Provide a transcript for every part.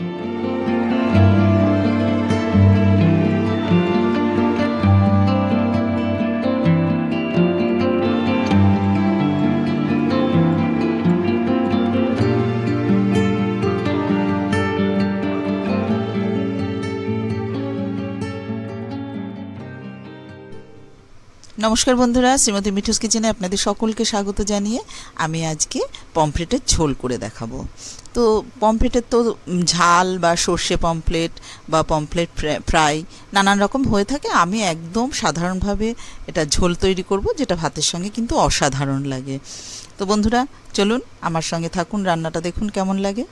Thank you. নমস্কার বন্ধুরা, শ্রীমতী মিঠুস কিচেনে আপনাদের সকলকে স্বাগত জানিয়ে আমি আজকে পমফ্রেটের ঝোল করে দেখাবো। তো পমফ্রেটের তো ঝাল বা সর্ষে পমফ্লেট বা পমফ্লেট ফ্রাই নানান রকম হয়ে থাকে। আমি একদম সাধারণভাবে এটা ঝোল তৈরি করব, যেটা ভাতের সঙ্গে কিন্তু অসাধারণ লাগে। তো বন্ধুরা, চলুন আমার সঙ্গে থাকুন, রান্নাটা দেখুন কেমন লাগে।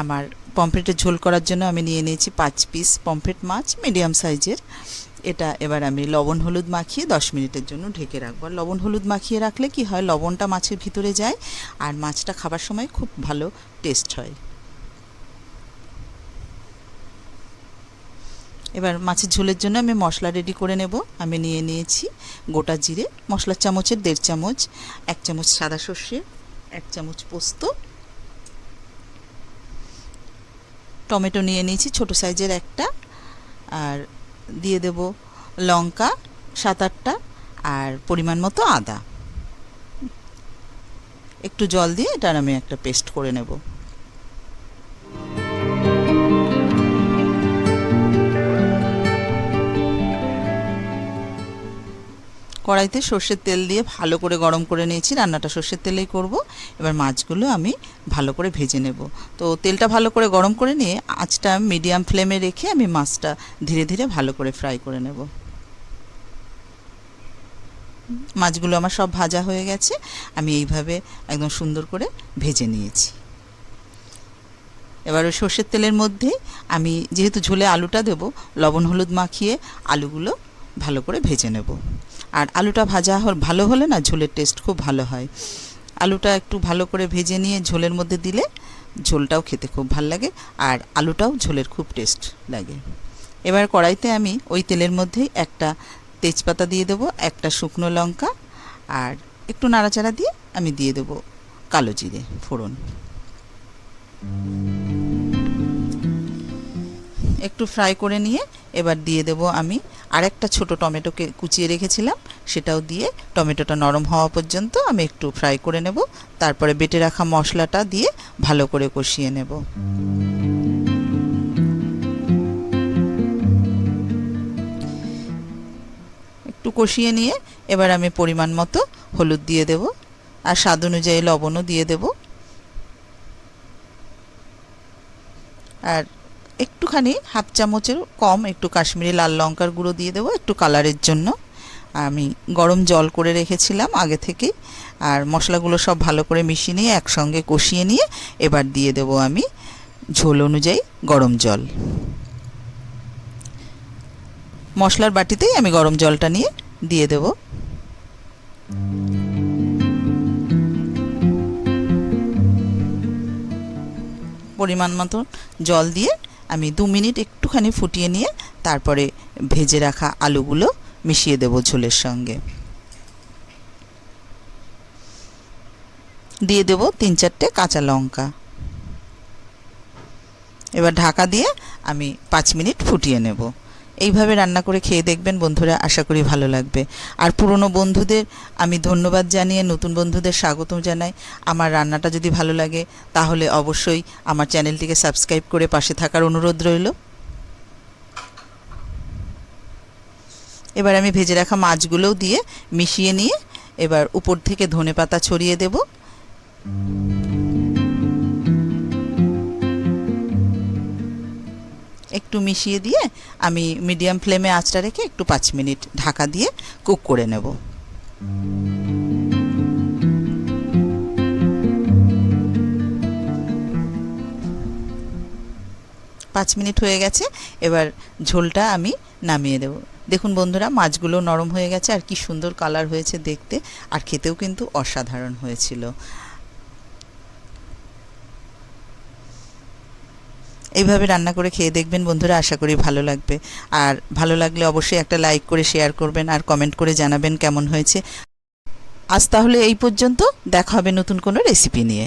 আমার পমফ্রেটের ঝোল করার জন্য আমি নিয়ে নিয়েছি পাঁচ পিস পমফ্রেট মাছ মিডিয়াম সাইজের এটা এবার আমি লবণ হলুদ মাখিয়ে দশ মিনিটের জন্য ঢেকে রাখব। আর লবণ হলুদ মাখিয়ে রাখলে কি হয়? লবণটা মাছের ভিতরে যায় আর মাছটা খাবার সময় খুব ভালো টেস্ট হয়। এবার মাছের ঝোলের জন্য আমি মশলা রেডি করে নেব। আমি নিয়ে নিয়েছি গোটা জিরে, মশলার চামচের দেড় চামচ, এক চামচ সাদা সর্ষে, এক চামচ পোস্ত। টমেটো নিয়ে নিয়েছি ছোট সাইজের একটা। আর দিয়ে দেব লঙ্কা সাত আটটা আর পরিমাণ মতো আদা। একটু জল দিয়ে এটার আমি একটা পেস্ট করে নেব। কড়াইতে সর্ষের তেল দিয়ে ভালো করে গরম করে নিয়েছি। রান্নাটা সর্ষের তেলেই করব। এবার মাছগুলো আমি ভালো করে ভেজে নেব। তো তেলটা ভালো করে গরম করে নিয়ে আঁচটা মিডিয়াম ফ্লেমে রেখে আমি মাছটা ধীরে ধীরে ভালো করে ফ্রাই করে নেব। মাছগুলো আমার সব ভাজা হয়ে গেছে। আমি এইভাবে একদম সুন্দর করে ভেজে নিয়েছি। এবার ওই সর্ষের তেলের মধ্যে আমি যেহেতু ঝোলে আলুটা দেব, লবণ হলুদ মাখিয়ে আলুগুলো ভালো করে ভেজে নেব। আর আলুটা ভাজা ভালো হলে না ঝোলের টেস্ট খুব ভালো হয়। আলুটা একটু ভালো করে ভেজে নিয়ে ঝোলের মধ্যে দিলে ঝোলটাও খেতে খুব ভালো লাগে আর আলুটাও ঝোলের খুব টেস্ট লাগে। এবার কড়াইতে আমি ওই তেলের মধ্যেই একটা তেজপাতা দিয়ে দেবো, একটা শুকনো লঙ্কা আর একটু নাড়াচাড়া দিয়ে আমি দিয়ে দেবো কালো জিরে ফোড়ন। একটু ফ্রাই করে নিয়ে এবার দিয়ে দেব আমি আরেকটা ছোট টমেটোকে কুচিয়ে রেখেছিলাম, সেটাও দিয়ে টমেটোটা নরম হওয়া পর্যন্ত আমি একটু ফ্রাই করে নেব। তারপরে বেটে রাখা মশলাটা দিয়ে ভালো করে কষিয়ে নেব। একটু কষিয়ে নিয়ে এবার আমি পরিমাণ মতো হলুদ দিয়ে দেব আর স্বাদ অনুযায়ী লবণও দিয়ে দেব। আর একটুখানি হাফ চামচের কম একটু কাশ্মীরি লাল লঙ্কার গুঁড়ো দিয়ে দেবো একটু কালারের জন্য। আমি গরম জল করে রেখেছিলাম আগে থেকেই আর মশলাগুলো সব ভালো করে মিশিয়ে নিয়ে একসঙ্গে কষিয়ে নিয়ে এবার দিয়ে দেবো আমি ঝোল অনুযায়ী গরম জল। মশলার বাটিতেই আমি গরম জলটা নিয়ে দিয়ে দেব। পরিমাণ মতো জল দিয়ে আমি দু মিনিট একটুখানি ফুটিয়ে নিয়ে তারপরে ভেজে রাখা আলুগুলো মিশিয়ে দেব ঝোলের সঙ্গে। দিয়ে দেব তিন চারটে কাঁচা লঙ্কা। এবার ঢাকা দিয়ে আমি পাঁচ মিনিট ফুটিয়ে নেব। এইভাবে রান্না করে খেয়ে দেখবেন বন্ধুরা, আশা করি ভালো লাগবে। আর পুরনো বন্ধুদের আমি ধন্যবাদ জানিয়ে নতুন বন্ধুদের স্বাগত জানাই। আমার রান্নাটা যদি ভালো লাগে, তাহলে অবশ্যই আমার চ্যানেলটিকে সাবস্ক্রাইব করে পাশে থাকার অনুরোধ রইল। এবার আমি ভেজে রাখা মাছগুলোও দিয়ে মিশিয়ে নিয়ে এবার উপর থেকে ধনে পাতা ছড়িয়ে দেব। একটু মিশিয়ে দিয়ে আমি মিডিয়াম ফ্লেমে আঁচটা রেখে একটু পাঁচ মিনিট ঢাকা দিয়ে কুক করে নেব। পাঁচ মিনিট হয়ে গেছে, এবার ঝোলটা আমি নামিয়ে দেব। দেখুন বন্ধুরা, মাছগুলো নরম হয়ে গেছে, আর কি সুন্দর কালার হয়েছে দেখতে, আর খেতেও কিন্তু অসাধারণ হয়েছিল। এইভাবে রান্না করে খেয়ে দেখবেন বন্ধুরা, আশা করি ভালো লাগবে। আর ভালো লাগলে অবশ্যই একটা লাইক করে শেয়ার করবেন আর কমেন্ট করে জানাবেন কেমন হয়েছে। আজ তাহলে এই পর্যন্ত, দেখা হবে নতুন কোনো রেসিপি নিয়ে।